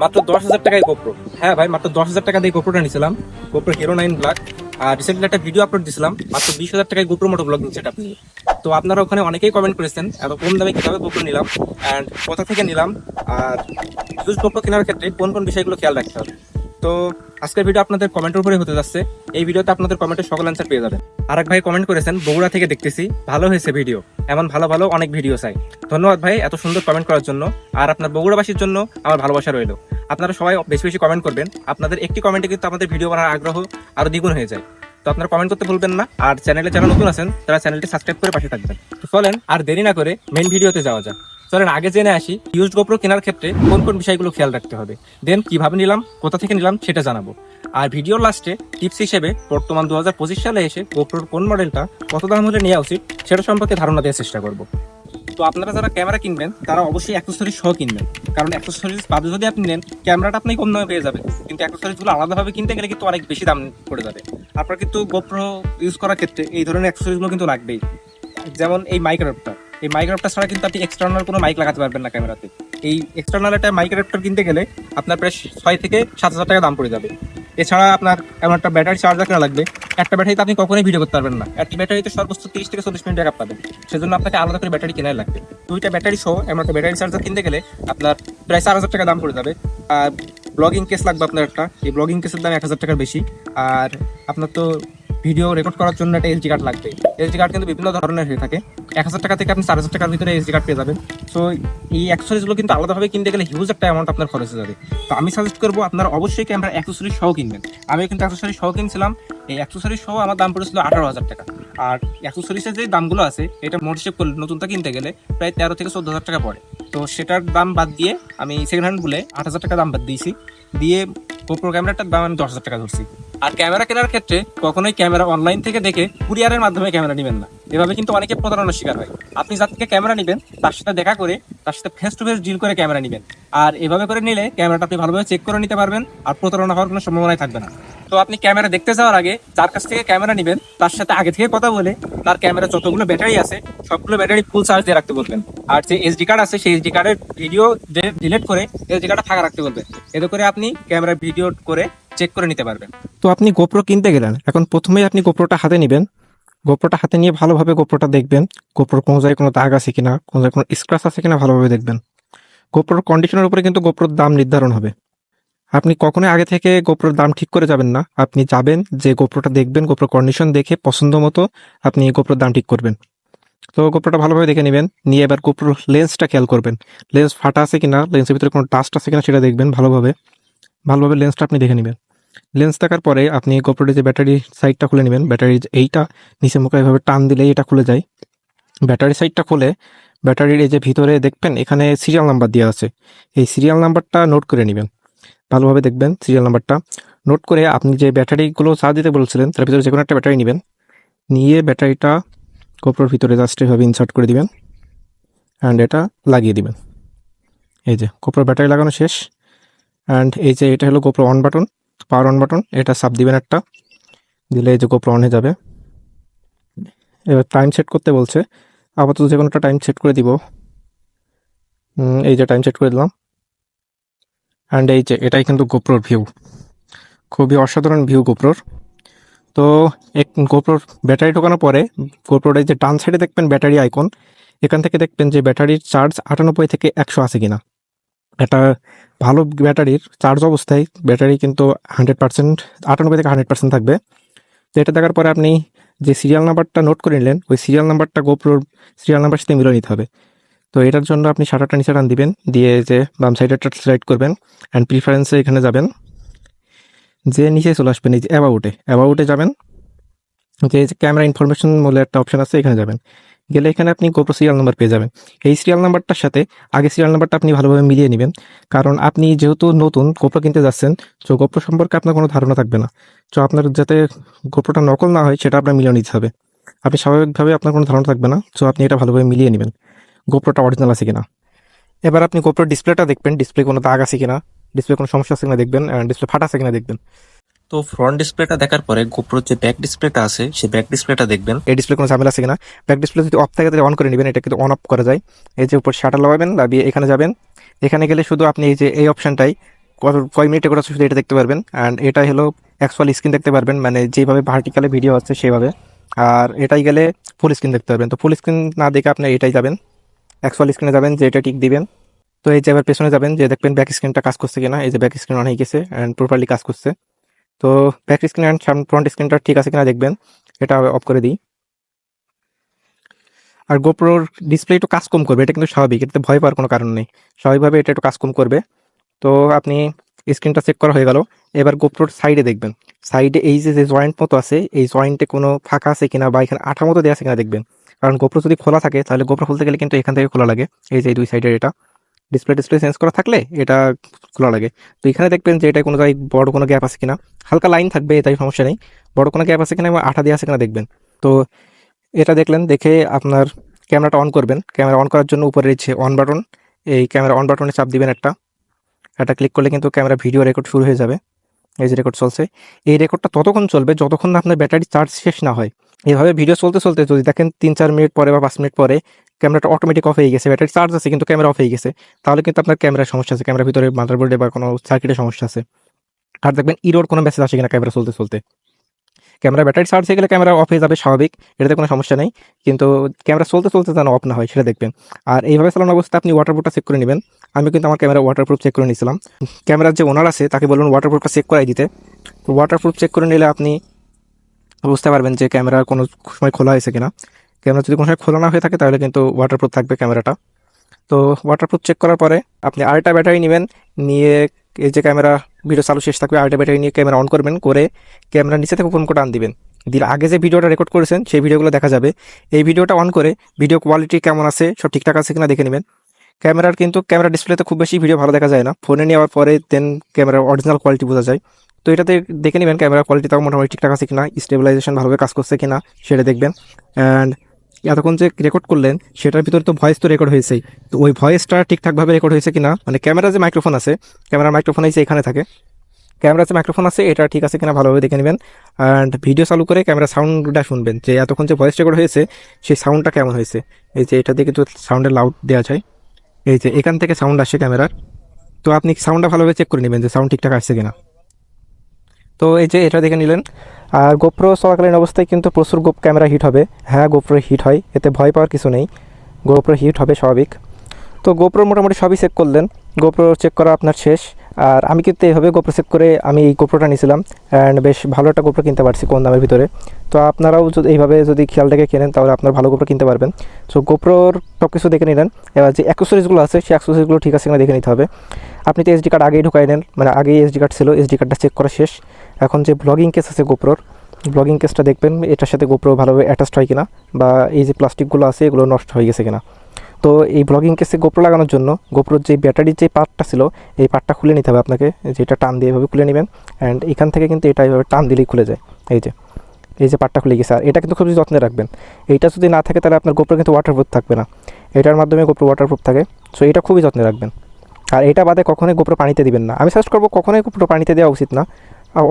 মাত্র দশ হাজার টাকায় গোপ্রো হ্যাঁ ভাই, মাত্র দশ হাজার টাকা দিয়ে গোপ্রোটা নিয়েছিলাম। গোপ্রো হিরো নাইন ব্ল্যাক আর রিসেন্টলি একটা ভিডিও আপলোড দিয়েছিলাম। মাত্র বিশ হাজার টাকায় গোপ্রো মোটো ব্লগ সেট আপনি। তো আপনারা ওখানে অনেকেই কমেন্ট করেছেন, এত কম দামে কীভাবে গোপ্রো নিলাম অ্যান্ড কোথা থেকে নিলাম, আর ইউজ গোপ্রো কেনার ক্ষেত্রে কোন কোন বিষয়গুলো খেয়াল রাখতে হবে। তো আজকের ভিডিও আপনাদের কমেন্টের উপরে হতে যাচ্ছে। এই ভিডিওতে আপনাদের কমেন্টের সকল অ্যান্সার পেয়ে যাবেন। আরেক ভাই কমেন্ট করেছেন, বগুড়া থেকে দেখতেছি, ভালো হয়েছে ভিডিও এমন ভালো ভালো অনেক ভিডিও চাই। ধন্যবাদ ভাই এত সুন্দর কমেন্ট করার জন্য। আর আপনার বগুড়াবাসীর জন্য আমার ভালোবাসা রইল। আপনারা সবাই বেশি বেশি কমেন্ট করবেন। আপনাদের একটি কমেন্টে কিন্তু আমাদের ভিডিও বানার আগ্রহ আরও দ্বিগুণ হয়ে যায়। তো আপনারা কমেন্ট করতে ভুলবেন না। আর চ্যানেলে যারা নতুন আছেন, তারা চ্যানেলটি সাবস্ক্রাইব করে পাশে থাকবেন। তো চলেন, আর দেরি না করে মেইন ভিডিওতে যাওয়া যাক। চলেন আগে জেনে আসি ইউজ গোপ্রো কেনার ক্ষেত্রে কোন কোন বিষয়গুলো খেয়াল রাখতে হবে। দেন কীভাবে নিলাম, কোথা থেকে নিলাম সেটা জানাব। আর ভিডিওর লাস্টে টিপস হিসেবে বর্তমান দু হাজার পঁচিশ সালে এসে গোপ্রোর কোন মডেলটা কত দাম হলে নেওয়া উচিত সেটা সম্পর্কে ধারণা দেওয়ার চেষ্টা করব। তো আপনারা যারা ক্যামেরা কিনবেন, তারা অবশ্যই অ্যাক্সেসরিজ সহ কিনবেন। কারণ অ্যাক্সেসরিজ বাদে যদি আপনি নেন ক্যামেরাটা আপনি কম দামে পেয়ে যাবেন কিন্তু অ্যাক্সেসরিজগুলো আলাদাভাবে কিনতে গেলে কিন্তু অনেক বেশি দাম পড়ে যাবে। আপনার কিন্তু গোপ্রো ইউজ করার ক্ষেত্রে এই ধরনের অ্যাক্সেসরিজগুলো কিন্তু লাগবেই। যেমন এই মাইক্রোফটা এই মাইক্রোফটা ছাড়া কিন্তু আপনি এক্সটার্নাল কোনো মাইক লাগাতে পারবেন না ক্যামেরাতে এই এক্সটার্নাল একটা মাইক্রোফটার কিনতে গেলে আপনার প্রায় ছয় থেকে সাত হাজার টাকা দাম পড়ে যাবে। এছাড়া আপনার এমন একটা ব্যাটারি চার্জার কেনা লাগবে। একটা ব্যাটারিতে আপনি কখনোই ভিডিও করতে পারবেন না। একটা ব্যাটারিতে সর্বোচ্চ তিরিশ থেকে চল্লিশ মিনিট টাকা পাবেন। সেজন্য আপনাকে আলাদা করে ব্যাটারি কেনাই লাগবে। দুইটা ব্যাটারি সহ এমন একটা ব্যাটারি চার্জার কিনতে গেলে আপনার প্রায় চার হাজার টাকা দাম পড়ে যাবে। আর ব্লগিং কেস লাগবে আপনার একটা। এই ব্লগিং কেসের দাম এক হাজার টাকার বেশি। আর আপনার তো ভিডিও রেকর্ড করার জন্য একটা এলজি কার্ড লাগবে। এলজি কার্ড কিন্তু বিভিন্ন ধরনের হয়ে থাকে। এক হাজার টাকা থেকে আপনি চার হাজার টাকার ভিতরে এসডি কার্ড পেয়ে যাবেন। সো এই অ্যাক্সেসরিজগুলো কিন্তু আলাদাভাবে কিনতে গেলে হিউজ একটা অ্যামাউন্ট আপনার খরচ হয়ে যাবে। তো আমি সাজেস্ট করব আপনারা অবশ্যই ক্যামেরা অ্যাক্সেসরিজ সহ কিনবেন। আমি কিন্তু অ্যাক্সেসরিজ সহ কিনছিলাম। এই অ্যাক্সেসরিজ সহ আমার দাম পড়েছিল আঠারো হাজার টাকা। আর অ্যাক্সেসরিজের যে দামগুলো আছে, এটা মোট হিসেব করলে নতুনটা কিনতে গেলে প্রায় তেরো থেকে চোদ্দ হাজার টাকা পড়ে। তো সেটার দাম বাদ দিয়ে আমি সেকেন্ড হ্যান্ড বলে আট হাজার টাকা দাম বাদ দিয়েছি। দিয়ে গোপ্রো ক্যামেরাটার দাম আমি দশ হাজার টাকা ধরছি। আর ক্যামেরা কেনার ক্ষেত্রে কখনোই ক্যামেরা অনলাইন থেকে দেখে কুরিয়ারের মাধ্যমে ক্যামেরা নেবেন না। এভাবে কিন্তু অনেকে প্রতারণার শিকার হয়। আপনি যার থেকে ক্যামেরা নেবেন, তার সাথে দেখা করে, তার সাথে ফেস টু ফেস ডিল করে ক্যামেরা নেবেন। আর এভাবে করে নিলে ক্যামেরাটা আপনি ভালোভাবে চেক করে নিতে পারবেন, আর প্রতারণা হওয়ার কোনো সম্ভাবনাই থাকবে না। তো আপনি ক্যামেরা দেখতে যাওয়ার আগে যার কাছ থেকে ক্যামেরা নেবেন, তার সাথে আগে থেকে কথা বলে, তার ক্যামেরা যতগুলো ব্যাটারি আছে, সবগুলো ব্যাটারি ফুল চার্জ দিয়ে রাখতে বলবেন। আর যে এসডি কার্ড আছে, সেই এসডি কার্ডের ভিডিও ডিলিট করে এসডি কার্ডটা ফাঁকা রাখতে বলবেন। এতে করে আপনি ক্যামেরা ভিডিও করে চেক করে নিতে পারবেন। তো আপনি গোপ্রো কিনতে গেলেন। এখন প্রথমেই আপনি গোপ্রোটা হাতে নেবেন। গোপ্রোটা হাতে নিয়ে ভালোভাবে গোপ্রোটা দেখবেন। গোপ্রোর কোনো জায়গায় কোনো দাগ আছে কিনা, কোনো জায়গায় কোনো স্ক্র্যাচ আছে কিনা ভালোভাবে দেখবেন। গোপ্রোর কন্ডিশনের উপরে কিন্তু গোপ্রোর দাম নির্ধারণ হবে। আপনি কখনোই আগে থেকে গোপ্রোর দাম ঠিক করে যাবেন না। আপনি যাবেন, যে গোপ্রোটা দেখবেন গোপ্রো কন্ডিশন দেখে পছন্দ মতো আপনি গোপ্রোর দাম ঠিক করবেন। তো গোপ্রোটা ভালোভাবে দেখে নেবেন, নিয়ে এবার গোপ্রোর লেন্সটা খেয়াল করবেন। লেন্স ফাটা আছে কিনা লেন্সের ভিতরে কোনো ডাস্ট আছে কিনা সেটা দেখবেন ভালোভাবে। ভালোভাবে লেন্সটা আপনি দেখে নেবেন। লেন্স থাকার পরে আপনি গোপ্রোর যে ব্যাটারি সাইডটা খুলে নেবেন ব্যাটারি এইটা নিচে মুখে এভাবে টান দিলেই এটা খুলে যায়। ব্যাটারি সাইডটা খুলে ব্যাটারির এই যে ভিতরে দেখবেন, এখানে সিরিয়াল নাম্বার দেওয়া আছে। এই সিরিয়াল নাম্বারটা নোট করে নেবেন। ভালোভাবে দেখবেন সিরিয়াল নাম্বারটা নোট করে আপনি যে ব্যাটারিগুলো চার্জ দিতে বলছিলেন, তার ভিতরে যে কোনো একটা ব্যাটারি নেবেন। নিয়ে ব্যাটারিটা গোপ্রোর ভিতরে জাস্ট এভাবে ইনসার্ট করে দিবেন অ্যান্ড এটা লাগিয়ে দিবেন। এই যে গোপ্রোর ব্যাটারি লাগানো শেষ অ্যান্ড এই যে এটা হলো GoPro on button power on button এটা সাব দিবেন একটা, দিলে এই যে গোপ্রো অন হয়ে যাবে। এবার টাইম সেট করতে বলছে, আপাতত যে কোনো একটা টাইম সেট করে দিব। এই যে টাইম সেট করে দিলাম। অ্যান্ড এই যে, এটাই কিন্তু গোপ্রোর ভিউ খুবই অসাধারণ ভিউ গোপ্রোর তো এক গোপ্রোর ব্যাটারি ঢোকানোর পরে গোপ্রোর এই যে ডান সাইডে দেখবেন ব্যাটারি আইকন এখান থেকে দেখবেন যে ব্যাটারির চার্জ আটানব্বই থেকে একশো আছে কিনা। এটা ভালো ব্যাটারির চার্জ অবস্থায় ব্যাটারি কিন্তু হান্ড্রেড পার্সেন্ট আটানব্বই থেকে হান্ড্রেড পার্সেন্ট থাকবে। তো এটা দেখার পরে আপনি যে সিরিয়াল নাম্বারটা নোট করে নিলেন, ওই সিরিয়াল নাম্বারটা গোপ্রোর সিরিয়াল নাম্বার সাথে মিলে নিতে হবে। তো এটার জন্য আপনি শাটারটা নিচে টান দিবেন, দিয়ে যে বাম সাইডেরটা সিলেক্ট করবেন অ্যান্ড প্রিফারেন্সে এখানে যাবেন। যে নিচে চলে আসবেন, এই যে অ্যাবাউটে অ্যাবাউটে যাবেন। যে ক্যামেরা ইনফরমেশন বলে একটা অপশন আছে, এখানে যাবেন। গেলে এখানে আপনি গোপ্রো সিরিয়াল নাম্বার পেয়ে যাবেন। এই সিরিয়াল নাম্বারটার সাথে আগে সিরিয়াল নাম্বারটা আপনি ভালোভাবে মিলিয়ে নেবেন। কারণ আপনি যেহেতু নতুন গোপ্রো কিনতে যাচ্ছেন, তো গোপ্রো সম্পর্কে আপনার কোনো ধারণা থাকবে না। তো আপনার যাতে গোপ্রোটা নকল না হয়, সেটা আপনার মিলিয়ে নিতে হবে। আপনি স্বাভাবিকভাবে আপনার কোনো ধারণা থাকবে না, তো আপনি এটা ভালোভাবে মিলিয়ে নেবেন। গোপ্রোটা অরিজিনাল আছে কিনা। এবার আপনি গোপ্রোর ডিসপ্লেটা দেখবেন। ডিসপ্লে কোনো দাগ আছে কিনা ডিসপ্লে কোনো সমস্যা আছে কিনা দেখবেন ডিসপ্লে ফাটা আছে কিনা দেখবেন। তো ফ্রন্ট ডিসপ্লেটা দেখার পরে গোপ্রোর যে ব্যাক ডিসপ্লেটা আছে, সেই ব্যাক ডিসপ্লেটা দেখবেন। এই ডিসপ্লে কোনো ঝামেলা আছে কিনা? ব্যাক ডিসপ্লে যদি অফ থাকে, তাহলে অন করে নেবেন। এটা কিন্তু অন অফ করা যায়। এই যে উপর শাটার লাগাবেন লাভিয়ে এখানে যাবেন। এখানে গেলে শুধু আপনি এই যে এই অপশনটাই কত, কয় মিনিটে করা শুধু এটা দেখতে পারবেন। অ্যান্ড এটা হলো অ্যাকচুয়াল স্ক্রিন দেখতে পারবেন। মানে যেভাবে ভার্টিক্যালে ভিডিও হচ্ছে সেভাবে। আর এটাই গেলে ফুল স্ক্রিন দেখতে পারবেন। তো ফুল স্ক্রিন না দেখে আপনি এটাই যাবেন। অ্যাকচুয়াল স্ক্রিনে যাবেন, যে এটা টিক দিবেন। তো এই যে এবার পেছনে যাবেন, যে দেখবেন ব্যাক স্ক্রিনটা কাজ করছে কিনা। এই যে ব্যাক স্ক্রিন অনেক গেছে অ্যান্ড প্রপারলি কাজ করছে। তো ব্যাক স্ক্রিন অ্যান্ড ফ্রন্ট স্ক্রিনটা ঠিক আছে কিনা দেখবেন। এটা অফ করে দিই। আর গোপ্রোর ডিসপ্লে একটু কাজ কম করবে, এটা কিন্তু স্বাভাবিক, এটাতে ভয় পাওয়ার কোনো কারণ নেই। স্বাভাবিকভাবে এটা একটু কাজ কম করবে। তো আপনি স্ক্রিনটা চেক করা হয়ে গেল। এবার গোপ্রোর সাইডে দেখবেন। সাইডে এই যে যে জয়েন্ট মতো আছে, এই জয়েন্টে কোনো ফাঁকা আছে কিনা বা এখানে আঠা মতো দেওয়া আছে কিনা দেখবেন। কারণ গোপ্রো যদি খোলা থাকে, তাহলে গোপ্রো খুলতে গেলে কিন্তু এখান থেকে খোলা লাগে। এই যে দুই সাইডের এটা। ডিসপ্লে ডিসপ্লে চেঞ্জ করা থাকলে এটা খোলা লাগে। তো এখানে দেখবেন যে এটা কোনো জায়গায় বড় কোনো গ্যাপ আছে কিনা। হালকা লাইন থাকবে, এটাই সমস্যা নেই। বড় কোনো গ্যাপ আছে কিনা এবং আঠা দেওয়া আছে কিনা দেখবেন। তো এটা দেখলেন, দেখে আপনার ক্যামেরাটা অন করবেন। ক্যামেরা অন করার জন্য উপরে রয়েছে অন বাটন এই ক্যামেরা অন বাটনে চাপ দিবেন একটা। এটা ক্লিক করলে কিন্তু ক্যামেরা ভিডিও রেকর্ড শুরু হয়ে যাবে। এই যে রেকর্ড চলছে। এই রেকর্ডটা ততক্ষণ চলবে যতক্ষণ না আপনার ব্যাটারি চার্জ শেষ না হয়। এভাবে ভিডিও চলতে চলতে যদি দেখেন তিন চার মিনিট পরে বা পাঁচ মিনিট পরে ক্যামেরাটা অটোমেটিক অফ হয়ে গেছে ব্যাটারি চার্জ আছে কিন্তু ক্যামেরা অফ হয়ে গেছে। তাহলে কিন্তু আপনার ক্যামেরার সমস্যা আছে, ক্যামেরার ভিতরে মাদারবোর্ডে বা কোনো সার্কিটের সমস্যা আছে। আর দেখবেন ইরোর কোনো মেসেজ আসে কিনা ক্যামেরা চলতে চলতে। ক্যামেরা ব্যাটারি চার্জ হয়ে গেলে ক্যামেরা অফ হয়ে যাবে স্বাভাবিক, এটাতে কোনো সমস্যা নেই। কিন্তু ক্যামেরা চলতে চলতে যেন অফ না হয়, সেটা দেখবেন। আর এইভাবে চালানো অবস্থা আপনি ওয়াটারপ্রুফটা চেক করে নেবেন। আমি কিন্তু আমার ক্যামেরা ওয়াটারপ্রুফ চেক করে নিয়েছিলাম। ক্যামেরার যে ওনার আছে, তাকে বলুন ওয়াটারপ্রুফটা চেক করাই দিতে। তো ওয়াটারপ্রুফ চেক করে নিলে আপনি বুঝতে পারবেন যে ক্যামেরা কোনো সময় খোলা হয়েছে কিনা। ক্যামেরা যদি কোনো সময় খোলা না হয়ে থাকে, তাহলে কিন্তু ওয়াটারপ্রুফ থাকবে ক্যামেরাটা। তো ওয়াটারপ্রুফ চেক করার পরে আপনি আরেকটা ব্যাটারি নেবেন, নিয়ে এই যে ক্যামেরা ভিডিও চালু শেষ থাকবে, আরেকটা ব্যাটারি নিয়ে ক্যামেরা অন করবেন, করে ক্যামেরা নিচে থেকে ওপেন করে টান দিবেন। দিলে আগে যে ভিডিওটা রেকর্ড করেছেন, সেই ভিডিওগুলো দেখা যাবে। এই ভিডিওটা অন করে ভিডিও কোয়ালিটি কেমন আছে, সব ঠিকঠাক আছে কিনা দেখে নেবেন। ক্যামেরার কিন্তু ক্যামেরা ডিসপ্লেতে খুব বেশি ভিডিও ভালো দেখা যায় না। ফোনে নেওয়ার পরে দেন ক্যামেরার অরিজিনাল কোয়ালিটি বোঝা যায়। তো এটাতে দেখে নেবেন ক্যামেরা কোয়ালিটি তাও মোটামুটি ঠিকঠাক আছে কিনা স্টেবিলাইজেশন ভালোভাবে কাজ করছে কিনা, সেটা দেখবেন। অ্যান্ড এতক্ষণ যে রেকর্ড করলেন, সেটার ভিতরে তো ভয়েস তো রেকর্ড হয়েছেই। তো ওই ভয়েসটা ঠিকঠাকভাবে রেকর্ড হয়েছে কিনা? মানে ক্যামেরা যে মাইক্রোফোন আছে ক্যামেরার মাইক্রোফোন এসে এখানে থাকে। ক্যামেরা যে মাইক্রোফোন আছে, এটা ঠিক আছে কিনা ভালোভাবে দেখে নেবেন। অ্যান্ড ভিডিও চালু করে ক্যামেরা সাউন্ডটা শুনবেন, যে এতক্ষণ যে ভয়েস রেকর্ড হয়েছে, সেই সাউন্ডটা কেমন হয়েছে। এই যে এটা দিয়ে কিন্তু সাউন্ডের লাউড দেওয়া যায়। এই যে এখান থেকে সাউন্ড আসে ক্যামেরার তো আপনি সাউন্ডটা ভালোভাবে চেক করে নেবেন যে সাউন্ড ঠিকঠাক আসছে কিনা। তো এই যে এটা দেখে নিলেন। আর গোপ্রো চলাকালীন অবস্থায় কিন্তু প্রচুর গোপ ক্যামেরা হিট হবে। হ্যাঁ গোপ্রো হিট হয়, এতে ভয় পাওয়ার কিছু নেই। গোপ্রো হিট হবে স্বাভাবিক। তো গোপ্রো মোটামুটি সবই চেক করলেন। গোপ্রো চেক করা আপনার শেষ। আর আমি কিন্তু এইভাবে গোপ্রো চেক করে আমি এই গোপ্রোটা নিয়েছিলাম। অ্যান্ড বেশ ভালো একটা গোপ্রো কিনতে পারছি কম দামের ভিতরে। তো আপনারাও যদি এইভাবে যদি খেয়াল রেখে কেনেন, তাহলে আপনার ভালো গোপ্রো কিনতে পারবেন। সো গোপ্রোর সব কিছু দেখে নিলেন। এবার যে অ্যাক্সেসরিজগুলো আছে, সেই অ্যাক্সেসরিজগুলো ঠিক আছে কিনা দেখে নিতে হবে। আপনি তো এসডি কার্ড আগেই ঢুকাই নেন। মানে আগেই এসডি কার্ড ছিল এসডি কার্ডটা চেক করা শেষ। এখন যে ব্লগিং কেস আছে গোপ্রোর ব্লগিং কেসটা দেখবেন, এটার সাথে গোপ্রো ভালোভাবে অ্যাটাচড হয় কিনা, বা এই যে প্লাস্টিকগুলো আছে, এগুলো নষ্ট হয়ে গেছে কিনা। তো এই ব্লগিং কেসে গোপ্রো লাগানোর জন্য গোপ্রোর যে ব্যাটারির যে পার্টটা ছিল, এই পার্টটা খুলে নিতে হবে আপনাকে, যেটা টান দিয়ে এভাবে খুলে নেবেন অ্যান্ড এখান থেকে কিন্তু এটা এইভাবে টান দিলেই খুলে যায়, এই যে এই যে পার্টটা খুলে গেছে। আর এটা কিন্তু খুব যত্নে রাখবেন। এইটা যদি না থাকে, তাহলে আপনার গোপ্রো কিন্তু ওয়াটারপ্রুফ থাকবে না। এটার মাধ্যমে গোপ্রো ওয়াটারপ্রুফ থাকে সো এটা খুবই যত্নে রাখবেন। আর এটা বাদে কখনোই গোপ্রো পানিতে দিবেন না। আমি সাজেস্ট করব, কখনোই গোপ্রো পানিতে দেওয়া উচিত না।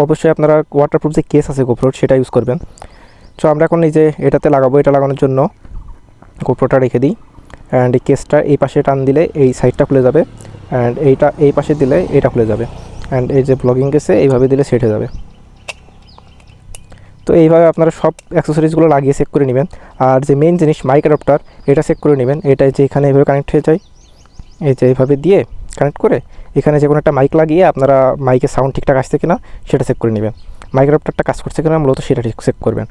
অবশ্যই আপনারা ওয়াটারপ্রুফ যে কেস আছে গোপ্রোর সেটা ইউজ করবেন। সো আমরা এখন এই যে এটাতে লাগাবো, এটা লাগানোর জন্য গোপ্রোটা রেখে দিই। অ্যান্ড এই কেসটা এই পাশে টান দিলে এই সাইডটা খুলে যাবে। অ্যান্ড এইটা, এই পাশে দিলে এটা খুলে যাবে। অ্যান্ড এই যে ব্লগিং কেসে এইভাবে দিলে সেট হয়ে যাবে। তো এইভাবে আপনারা সব অ্যাক্সেসরিজগুলো লাগিয়ে চেক করে নেবেন। আর যে মেইন জিনিস মাইক অ্যাডাপ্টার এটা চেক করে নেবেন। এটা যে এখানে এইভাবে কানেক্ট হয়ে যায়। এই যে এইভাবে দিয়ে কানেক্ট করে এখানে যে কোনো একটা মাইক লাগিয়ে আপনারা মাইকের সাউন্ড ঠিকঠাক আসছে কিনা সেটা চেক করে নেবেন। মাইক অ্যাডাপ্টারটা কাজ করছে কিনা মূলত সেটা ঠিক চেক করবেন।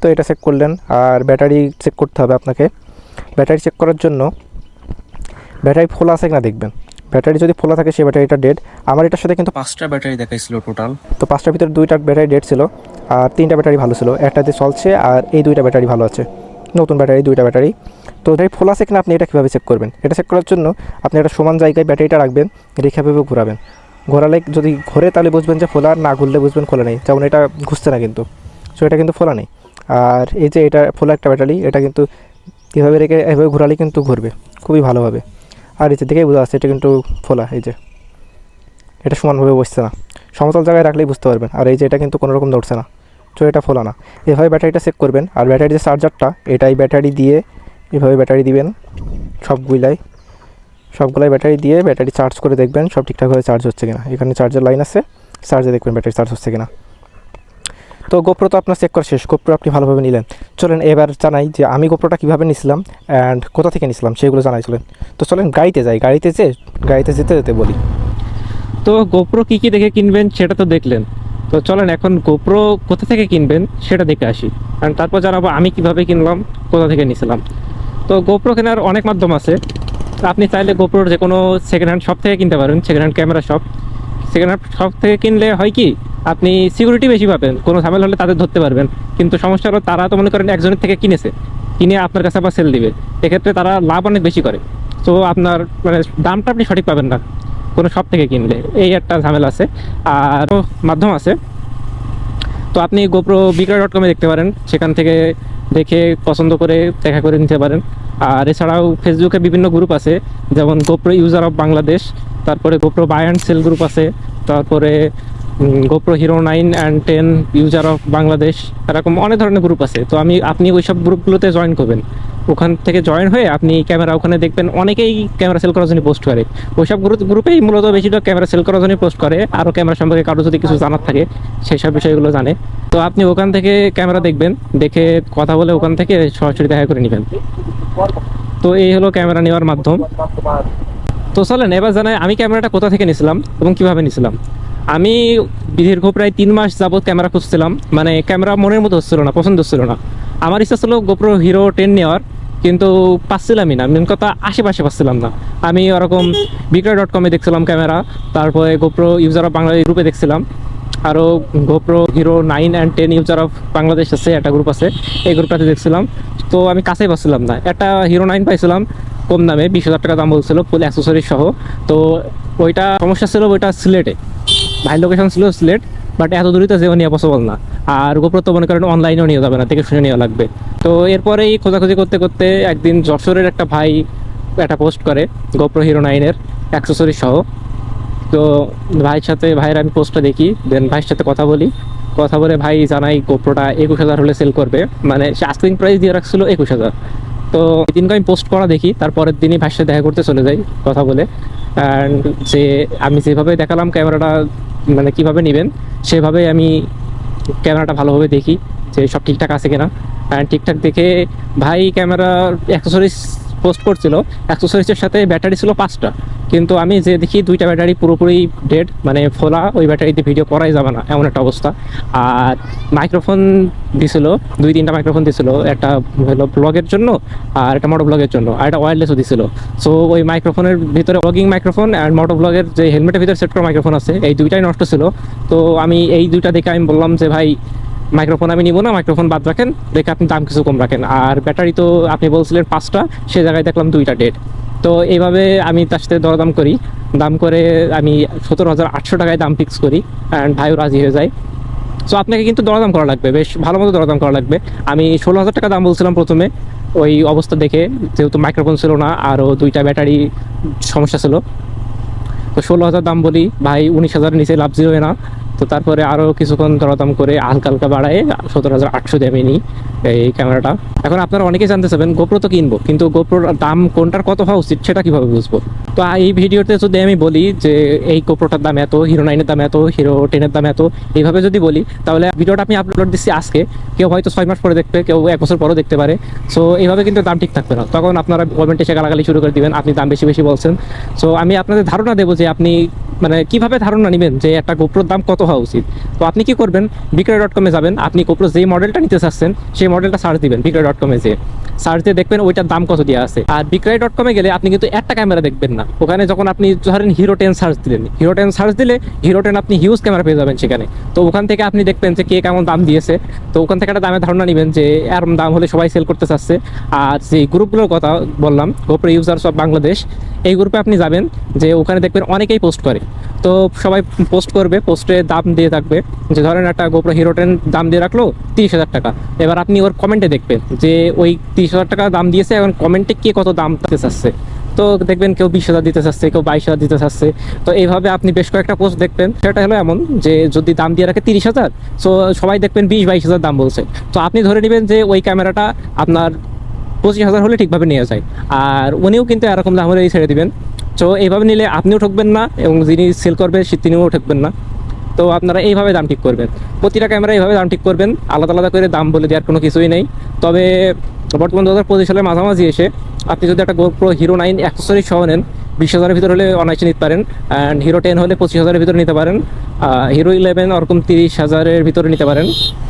তো এটা চেক করলেন আর ব্যাটারি চেক করতে হবে আপনাকে। ব্যাটারি চেক করার জন্য ব্যাটারি ফোলা আছে কিনা দেখবেন। ব্যাটারি যদি ফোলা থাকে সেই ব্যাটারিটা ডেড আমার এটার সাথে কিন্তু পাঁচটা ব্যাটারি দেখাইছিল টোটাল তো পাঁচটার ভিতরে দুইটা ব্যাটারি ডেড ছিল আর তিনটা ব্যাটারি ভালো ছিল। একটাতে চলছে আর এই দুইটা ব্যাটারি ভালো আছে। নতুন ব্যাটারি, দুইটা ব্যাটারি। তো ব্যাটারি ফোলা আছে কিনা আপনি এটা কীভাবে চেক করবেন? এটা চেক করার জন্য আপনি একটা সমান জায়গায় ব্যাটারিটা রাখবেন, রেখে ভেবে ঘোরাবেন। ঘোরালে যদি ঘোরে তাহলে বুঝবেন যে ফোলা আর না ঘুরলে বুঝবেন খোলা নেই। যেমন এটা ঘুরছে না কিন্তু। সো এটা কিন্তু ফোলা নেই। আর এই যে এটা ফোলা একটা ব্যাটারি, এটা কিন্তু এভাবে রেখে, এভাবে ঘোরালে কিন্তু ঘুরবে। খুবই ভালোভাবে। আর এই যে দেখেই বোঝা যাচ্ছে এটা কিন্তু ফোলা এই যে। এটা সমানভাবে বসছে না। সমতল জায়গায় রাখলেই বুঝতে পারবেন। আর এই যে এটা কিন্তু কোনো রকম না। তো এটা ফোলা না। এভাবে ব্যাটারিটা চেক করবেন। আর ব্যাটারির যে চার্জারটা এটাই ব্যাটারি দিয়ে এভাবে ব্যাটারি দিবেন। সবগুলাই সবগুলাই ব্যাটারি দিয়ে ব্যাটারি চার্জ করে দেখবেন সব ঠিকঠাকভাবে চার্জ হচ্ছে কিনা। এখানে চার্জার লাইন আছে চার্জে দেখবেন ব্যাটারি চার্জ হচ্ছে কিনা। তো গোপ্রো তো আপনার চেক করা শেষ। গোপ্রো আপনি ভালোভাবে নিলেন। চলেন এবার জানাই যে আমি গোপ্রোটা কীভাবে নিছিলাম অ্যান্ড কোথা থেকে নিছিলাম সেগুলো জানাই চলেন। তো চলেন গাড়িতে যাই। গাড়িতে যে, গাড়িতে যেতে যেতে বলি। তো গোপ্রো কী কী দেখে কিনবেন সেটা তো দেখলেন। তো চলেন, এখন গোপ্রো কোথা থেকে কিনবেন সেটা দেখে আসি। কারণ তারপর জানাব আমি কীভাবে কিনলাম, কোথা থেকে নিয়েছিলাম তো গোপ্রো কেনার অনেক মাধ্যম আছে। আপনি চাইলে গোপ্রোর যে কোনো সেকেন্ড হ্যান্ড শপ থেকে কিনতে পারেন second hand camera shop second hand shop থেকে কিনলে হয় কি, আপনি সিকিউরিটি বেশি পাবেন, কোনো ঝামেলা হলে তাদের ধরতে পারবেন। কিন্তু সমস্যা হলো তারা তো মনে করেন একজনের থেকে কিনেছে, কিনে আপনার কাছে আবার সেল দিবে। এক্ষেত্রে তারা লাভ অনেক বেশি করে। তো আপনার মানে দামটা আপনি সঠিক পাবেন না। কোনো শপ থেকে কিনলে, এই একটা ঝামেলা আছে। আর মাধ্যম আছে। তো আপনি গোপ্রো বিক্রয় ডট কমে দেখতে পারেন। সেখান থেকে দেখে, পছন্দ করে দেখা করে নিতে পারেন। আর এছাড়াও ফেসবুকে বিভিন্ন গ্রুপ আছে। যেমন গোপ্রো ইউজার অফ বাংলাদেশ তারপরে GoPro buy and sell group আছে। তারপরে GoPro Hero nine and ten user of Bangladesh এরকম অনেক ধরনের গ্রুপ আছে। তো আমি, আপনি ওই সব গ্রুপগুলোতে জয়েন করবেন। ওখান থেকে জয়েন হয়ে আপনি ক্যামেরা ওখানে দেখবেন অনেকেই ক্যামেরা সেল করার জন্য পোস্ট করে। ওইসব গ্রুপ গ্রুপেই মূলত বেশিরভাগ ক্যামেরা সেল করার জন্য পোস্ট করে। আরও ক্যামেরা সম্পর্কে কারও যদি কিছু জানার থাকে সেই সব বিষয়গুলো জানে। তো আপনি ওখান থেকে ক্যামেরা দেখবেন, দেখে কথা বলে ওখান থেকে সরাসরি দেখা করে নেবেন। তো এই হলো ক্যামেরা নেওয়ার মাধ্যম। তো চলেন, এবার জানাই আমি ক্যামেরাটা কোথা থেকে নিয়েছিলাম এবং কীভাবে নিয়েছিলাম আমি দীর্ঘ প্রায় তিন মাস যাবত ক্যামেরা খুঁজছিলাম। মানে ক্যামেরা মনের মতো হচ্ছিল না, পছন্দ হচ্ছিল না। আমার ইচ্ছা ছিল গোপ্রো হিরো টেন নেওয়ার। কিন্তু পাচ্ছিলামই না। মেন কথা আশেপাশে পাচ্ছিলাম না। আমি ওরকম বিক্রয় ডট কমে দেখছিলাম ক্যামেরা তারপরে গোপ্রো ইউজার অফ বাংলাদেশ গ্রুপে দেখছিলাম। আরও GoPro Hero nine and ten user of Bangladesh আছে, একটা গ্রুপ আছে, এই গ্রুপটাতে দেখছিলাম। তো আমি কাছেই পাচ্ছিলাম না। একটা হিরো নাইন পাইছিলাম, কম দামে, বিশ হাজার টাকা দাম বলছিল ফুল অ্যাক্সেসরিজ সহ। তো ওইটা সমস্যা ছিল, ওইটা সিলেটে। ভাই লোকেশন ছিল সিলেট। বাট এত দূরই তো যেও নেওয়া পসিবল না। আর গোপ্রো তো মনে করেন অনলাইনেও নিয়ে যাবে না থেকে শুনে নেওয়া লাগবে। তো এরপরেই খোঁজাখুঁজি করতে করতে একদিন যশোরের একটা ভাই একটা পোস্ট করে গোপ্রো হিরো নাইনের অ্যাক্সেসরিজ সহ। তো ভাইয়ের সাথে, ভাইয়ের আমি পোস্টটা দেখি দেন ভাইয়ের সাথে কথা বলি। কথা বলে ভাই জানাই গোপ্রোটা একুশ হাজার হলে সেল করবে। মানে আস্কিং প্রাইস দিয়ে রাখছিল একুশ হাজার। তো দিনকে আমি পোস্ট করা দেখি, তারপরের দিনই ভাইয়ের সাথে দেখা করতে চলে যাই, কথা বলে। অ্যান্ড যে আমি যেভাবে দেখালাম ক্যামেরাটা মানে কীভাবে নেবেন সেভাবে আমি ক্যামেরাটা ভালোভাবে দেখি যে সব ঠিকঠাক আছে কিনা। অ্যান্ড ঠিকঠাক দেখে ভাই ক্যামেরার অ্যাক্সেসরিজ পোস্ট করছিল অ্যাক্সেসরিজের সাথে ব্যাটারি ছিল পাঁচটা। কিন্তু আমি যে দেখি দুইটা ব্যাটারি পুরোপুরি ডেড মানে ফোলা, ওই ব্যাটারিতে ভিডিও করাই যাবে না, এমন একটা অবস্থা। আর মাইক্রোফোন দিছিল, দুই তিনটা মাইক্রোফোন দিছিল, একটা হলো ব্লগের জন্য আর একটা মোটো ব্লগের জন্য, আর একটা ওয়্যারলেসও দিছিল। সো ওই মাইক্রোফোনের ভিতরে ব্লগিং মাইক্রোফোন আর মোটো ব্লগের যে হেলমেটের ভিতরে সেট করা মাইক্রোফোন আছে, এই দুইটাই নষ্ট ছিল। তো আমি এই দুইটা দেখে আমি বললাম যে, ভাই মাইক্রোফোন আমি নিব না মাইক্রোফোন বাদ রাখেন, দেখে আপনি দাম কিছু কম রাখেন। আর ব্যাটারি তো আপনি বলছিলেন পাঁচটা, সে জায়গায় দেখলাম দুইটা ডেট তো এইভাবে আমি তার সাথে দরদাম করি। দাম করে আমি সতেরো হাজার আটশো টাকায় দাম ফিক্স করি অ্যান্ড ভাইও রাজি হয়ে যায়। সো আপনাকে কিন্তু দরদাম করা লাগবে, বেশ ভালো মতো দরদাম করা লাগবে। আমি ষোলো হাজার টাকা দাম বলছিলাম প্রথমে, ওই অবস্থা দেখে যেহেতু মাইক্রোফোন ছিল না, আরও দুইটা ব্যাটারি সমস্যা ছিল। তো ষোলো হাজার দাম বলি, ভাই উনিশ হাজার নিচে লাভ জিরো না। তো তারপরে আরও কিছুক্ষণ দরদাম করে হালকা হালকা বাড়ায় সতেরো হাজার আটশো দিয়ে আমি নিই এই ক্যামেরাটা। এখন আপনারা অনেকেই জানতে চাবেন গোপ্রো তো কিনবো? কিন্তু গোপ্রোর দাম কোনটার কত হওয়া উচিত সেটা কীভাবে বুঝব? তো এই ভিডিওতে যদি আমি বলি যে এই গোপ্রোটার দাম এত হিরো নাইনের দাম এত হিরো টেনের দাম এত, এইভাবে যদি বলি, তাহলে ভিডিওটা আমি আপলোড দিচ্ছি আজকে। কেউ হয়তো ছয় মাস পরে দেখবে, কেউ এক বছর পরেও দেখতে পারে। সো এইভাবে কিন্তু দাম ঠিক থাকবে না। তখন আপনারা গভর্নমেন্ট এসে গালাগালি শুরু করে দিবেন, আপনি দাম বেশি বেশি বলছেন। সো আমি আপনাদের ধারণা দেবো যে আপনি মানে কীভাবে ধারণা নেবেন যে একটা গোপ্রোর দাম কত হওয়া উচিত? তো আপনি কি করবেন? বিক্রয় ডট কমে যাবেন। আপনি গোপ্রো যে মডেলটা নিতে চাচ্ছেন, সেই মডেলটা সার্চ দিবেন, বিক্রয় ডট কমে যে সার্চ দিয়ে দেখবেন ওইটার দাম কত দেওয়া আছে। আর বিক্রয় ডট কমে গেলে আপনি কিন্তু একটা ক্যামেরা দেখবেন না। ওখানে যখন আপনি ধরেন হিরো টেন সার্চ দিলেন হিরো টেন সার্চ দিলে হিরো টেন আপনি হিউজ ক্যামেরা পেয়ে যাবেন সেখানে। তো ওখান থেকে আপনি দেখবেন যে কে কেমন দাম দিয়েছে। তো ওখান থেকে একটা দামের ধারণা নেবেন যে এরম দাম হলে সবাই সেল করতে চাচ্ছে। আর যে গ্রুপগুলোর কথা বললাম গোপ্রো ইউজার্স অফ বাংলাদেশ এই গ্রুপে আপনি যাবেন যে ওখানে দেখবেন অনেকেই পোস্ট করে। তো সবাই পোস্ট করবে পোস্টে দাম দিয়ে থাকবে। যে ধরেন একটা গোপ্রো হিরো টেন দাম দিয়ে রাখল তিরিশ হাজার টাকা। এবার আপনি ওর কমেন্টে দেখবেন যে ওই তিরিশ হাজার টাকা দাম দিয়েছে, এখন কমেন্টে কে কত দাম দিতে চাচ্ছে? তো দেখবেন কেউ বিশ হাজার দিতে চাচ্ছে, কেউ বাইশ হাজার দিতে চাচ্ছে। তো এইভাবে আপনি বেশ কয়েকটা পোস্ট দেখবেন। সেটা হলো এমন যে যদি দাম দিয়ে রাখে তিরিশ হাজার, তো সবাই দেখবেন বিশ বাইশ হাজার দাম বলছে। তো আপনি ধরে নেবেন যে ওই ক্যামেরাটা আপনার পঁচিশ হাজার হলে ঠিকভাবে নিয়ে যায়। আর উনিও কিন্তু এরকম দাম হলেই ছেড়ে দিবেন। তো এইভাবে নিলে আপনিও ঠকবেন না এবং যিনি সেল করবে, সে তিনিও ঠকবেন না। তো আপনারা এইভাবে দাম ঠিক করবেন। প্রতিটা ক্যামেরা এইভাবে দাম ঠিক করবেন। আলাদা আলাদা করে দাম বলে দেওয়ার কোনো কিছুই নেই। তবে বর্তমান দু হাজার পঁচিশ সালের মাঝামাঝি এসে আপনি যদি একটা গোপ্রো হিরো নাইন অ্যাক্সেসরি সহ নেন, বিশ হাজারের ভিতর হলে অনায়াসে নিতে পারেন অ্যান্ড হিরো টেন হলে পঁচিশ হাজারের ভিতরে নিতে পারেন হিরো ইলেভেন ওরকম তিরিশ হাজারের ভিতরে নিতে পারেন,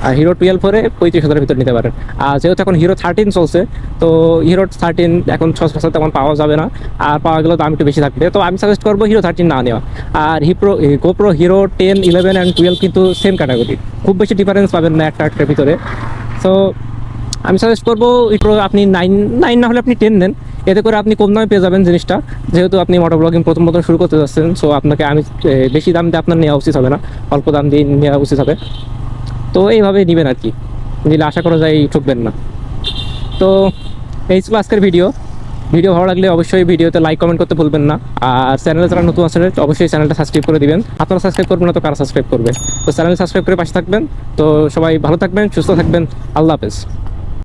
আর হিরো টুয়েলভ হলে পঁয়ত্রিশ হাজারের ভিতরে নিতে পারেন। আর যেহেতু এখন হিরো থার্টিন চলছে, তো হিরো থার্টিন এখন ছশো সাথে তেমন পাওয়া যাবে না, আর পাওয়া গেলেও দাম একটু বেশি থাকবে। তো আমি সাজেস্ট করব হিরো থার্টিন না নেওয়া। আর হিপ্রো GoPro Hero ten eleven and twelve কিন্তু সেম ক্যাটাগরি খুব বেশি ডিফারেন্স পাবেন না একটা একটার ভিতরে। সো আমি সাজেস্ট করব আপনি নাইন নাইন না হলে আপনি টেন দেন এতে করে আপনি কম দামে পেয়ে যাবেন জিনিসটা। যেহেতু আপনি মোটর ব্লগিং প্রথম প্রথম শুরু করতে যাচ্ছেন সো আপনাকে আমি বেশি দাম দিয়ে আপনার নেওয়া উচিত হবে না। অল্প দাম দিয়ে নেওয়া উচিত হবে। তো এইভাবে নেবেন আর কি। নিলে আশা করা যায় ঠকবেন না। তো এই ছিল আজকের ভিডিও ভিডিও ভালো লাগলে অবশ্যই ভিডিওতে লাইক কমেন্ট করতে ভুলবেন না। আর চ্যানেলে যারা নতুন আছেন, অবশ্যই চ্যানেলটা সাবস্ক্রাইব করে দিবেন। আপনারা সাবস্ক্রাইব করবেন না তো কারা সাবস্ক্রাইব করবে? তো চ্যানেল সাবস্ক্রাইব করে পাশে থাকবেন। তো সবাই ভালো থাকবেন, সুস্থ থাকবেন। আল্লাহ হাফেজ।